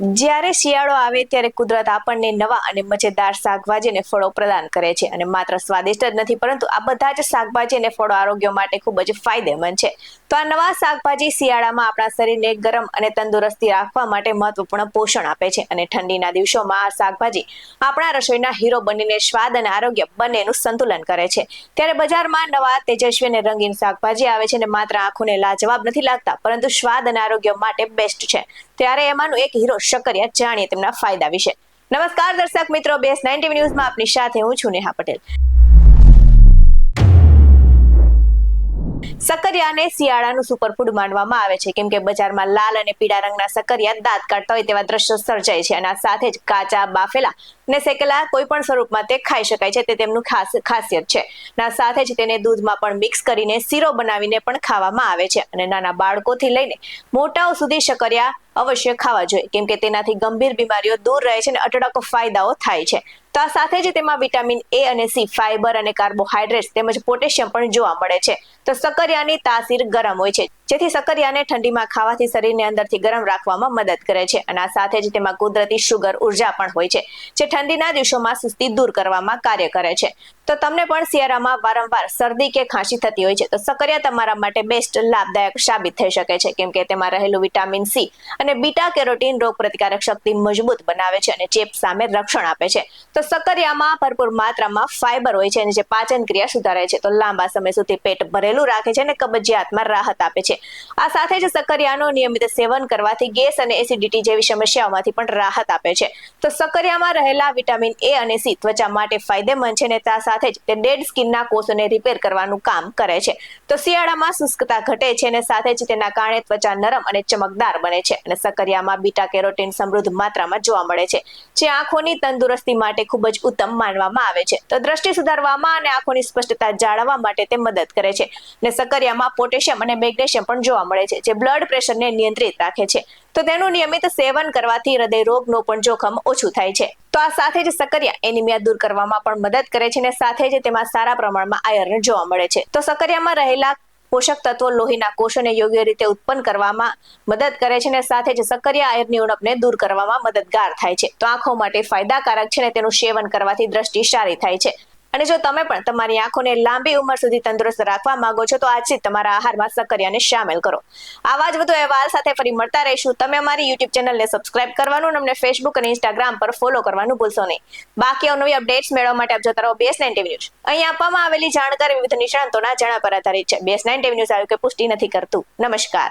જ્યારે શિયાળો આવે ત્યારે કુદરત આપણને નવા અને મજેદાર શાકભાજી અને ફળો પ્રદાન કરે છે અને માત્ર સ્વાદિષ્ટ જ નથી, પરંતુ આ બધા જ શાકભાજી અને ફળો આરોગ્ય માટે ખૂબ જ ફાયદેમંદ છે. તો આ નવા શાકભાજી શિયાળામાં આપણા શરીરને ગરમ અને તંદુરસ્તી રાખવા માટે મહત્વપૂર્ણ પોષણ આપે છે અને ઠંડીના દિવસોમાં આ શાકભાજી આપણા રસોઈના હીરો બનીને સ્વાદ અને આરોગ્ય બંનેનું સંતુલન કરે છે. ત્યારે બજારમાં નવા તેજસ્વી અને રંગીન શાકભાજી આવે છે અને માત્ર આંખોને લાજવાબ નથી લાગતા, પરંતુ સ્વાદ અને આરોગ્ય માટે બેસ્ટ છે. ત્યારે એમાંનું એક હીરો શકરિયા જાણીએ તેમના ફાયદા વિશે. નમસ્કાર દર્શક મિત્રો, બેસ નાઇન્ટી ન્યૂઝમાં આપની સાથે હું છું નેહા પટેલ. સકરિયાને શિયાળાનું સુપરફૂડ માનવામાં આવે છે. કેમ કે બજારમાં લાલ અને પીળા રંગના સકરિયા દાંત કાઢતા હોય તેવા દ્રશ્યો સર્જાય છે અને આ સાથે જ કાચા બાફેલા ને શેકેલા કોઈ પણ સ્વરૂપમાં તે ખાઈ શકાય છે. તે તેમનું ખાસ ખાસિયત છે. ના સાથે જ તેને દૂધમાં પણ મિક્સ કરીને શીરો બનાવીને પણ ખાવામાં આવે છે. અને નાના બાળકોથી લઈને મોટાઓ સુધી શકરિયા અવશ્ય ખાવા જોઈએ. કેમ કે તેનાથી ગંભીર બીમારીઓ દૂર રહે છે અને અઢળક ફાયદાઓ થાય છે. તો આ સાથે જ તેમાં વિટામિન એ અને સી ફાઇબર અને કાર્બોહાઈડ્રેટ્સ તેમજ પોટેશિયમ પણ જોવા મળે છે. તો સકરિયાની તાસીર ગરમ હોય છે, જેથી સકરિયાને ઠંડીમાં ખાવાથી શરીરને અંદરથી ગરમ રાખવામાં મદદ કરે છે. અને આ સાથે જ તેમાં કુદરતી શુગર ઊર્જા પણ હોય છે, જે ઠંડીના દિવસોમાં સુસ્તી દૂર કરવામાં કાર્ય કરે છે. તો તમને પણ શિયાળામાં વારંવાર શરદી કે ખાંસી થતી હોય છે, તો સકરિયા તમારા માટે બેસ્ટ લાભદાયક સાબિત થઈ શકે છે, કેમ કે તેમાં રહેલું વિટામિન સી અને બીટા કેરોટીન રોગ પ્રતિકારક શક્તિ મજબૂત બનાવે છે અને ચેપ સામે રક્ષણ આપે છે. તો સકરિયામાં ભરપૂર માત્રામાં ફાઇબર હોય છે અને જે પાચન ક્રિયા સુધારે છે, તો લાંબા સમય સુધી પેટ ભરેલું રાખે છે અને કબજિયાતમાં રાહત આપે છે. આ સાથે જ સકરિયાનો નિયમિત સેવન કરવાથી ગેસ અને એસિડિટી જેવી સમસ્યાઓમાંથી પણ રાહત આપે છે. તો સકરિયામાં રહેલા વિટામિન એ અને સી ત્વચા માટે ફાયદેમંદ છે અને ત્યાં સાથે જ તે ડેડ સ્કિનના કોષોને રિપેર કરવાનું કામ કરે છે. તો શિયાળામાં શુષ્કતા ઘટે છે અને સાથે જ તેના કારણે ત્વચા નરમ અને ચમકદાર બને છે અને સકરિયામાં બીટા કેરોટીન સમૃદ્ધ માત્રામાં જોવા મળે છે. જે આંખોની તંદુરસ્તી માટે ખૂબ જ ઉત્તમ માનવામાં આવે છે. તો દ્રષ્ટિ સુધારવામાં અને આંખોની સ્પષ્ટતા જાળવવા માટે તે મદદ કરે છે. અને સકરિયામાં પોટેશિયમ અને મેગ્નેશિયમ પણ જોવા મળે છે, જે બ્લડ પ્રેશરને નિયંત્રિત રાખે છે. તો તેનું નિયમિત સેવન કરવાથી હૃદય રોગનું પણ જોખમ ઓછું થાય છે. તો આ સાથે જ સકરિયા એનિમિયા દૂર કરવામાં પણ મદદ કરે છે અને સાથે જ તેમાં સારા પ્રમાણમાં આયર્ન જોવા મળે છે. તો સકરિયામાં રહેલા પોષક તત્વો લોહીના કોષોને યોગ્ય રીતે ઉત્પન્ન કરવામાં મદદ કરે છે અને સાથે જ સક્રિય આયર્નની ઉણપને દૂર કરવામાં મદદગાર થાય છે. તો આંખો માટે ફાયદાકારક છે અને તેનું સેવન કરવાથી દ્રષ્ટિ સારી થાય છે. અને જો તમે પણ તમારી આંખોને લાંબી ઉંમર સુધી તંદુરસ્ત રાખવા માંગો છો, તો આજથી તમારા આહારમાં સક્કરિયાને સામેલ કરો. આવા જ વધુ અહેવાલ સાથે ફરી મળતા રહીશું. તમે અમારી યુટ્યુબ ચેનલને સબસ્ક્રાઇબ કરવાનું અને અમને ફેસબુક અને ઇન્સ્ટાગ્રામ પર ફોલો કરવાનું ભૂલશો નહીં. બાકી અવનવી અપડેટ્સ મેળવવા માટે આપ જોતા રહો બેસ નાઇન ટીવી ન્યૂઝ અહીં આપવામાં આવેલી જાણકારી વિવિધ નિષ્ણાંતોના જણા પર આધારિત છે. બેસ નાઇન ટીવી ન્યૂઝ આવ્યું કે પુષ્ટિ નથી કરતું. નમસ્કાર.